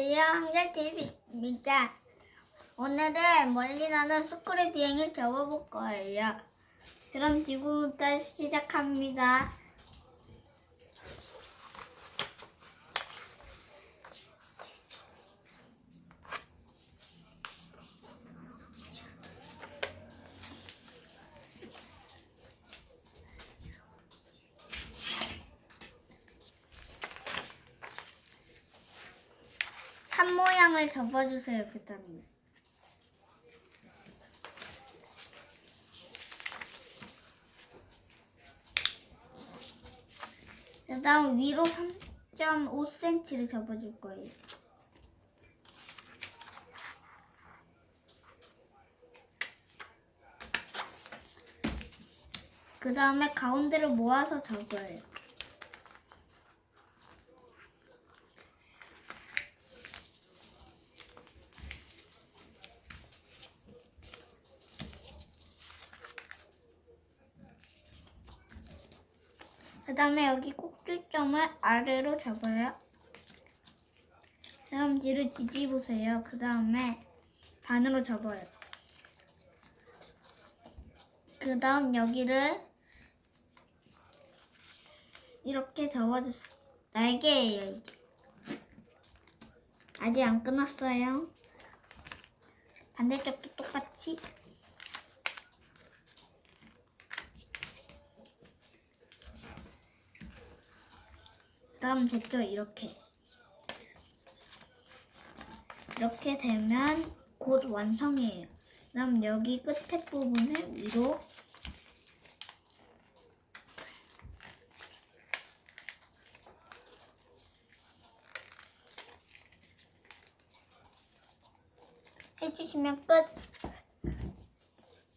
안녕하세요. 한결TV입니다. 오늘은 멀리 나는 스쿨의 비행을 접어볼 거예요. 그럼 지금부터 시작합니다. 산 모양을 접어주세요. 그 다음에. 그 다음 위로 3.5cm를 접어줄 거예요. 그 다음에 가운데를 모아서 접어요. 그 다음에 여기 꼭지점을 아래로 접어요. 다음 뒤를 뒤집으세요. 그 다음에 반으로 접어요. 그 다음 여기를 이렇게 접어주세요. 날개예요, 이게. 아직 안 끝났어요. 반대쪽도 똑같이. 다음 됐죠? 이렇게. 이렇게 되면 곧 완성이에요. 그럼 여기 끝에 부분을 위로 해주시면 끝.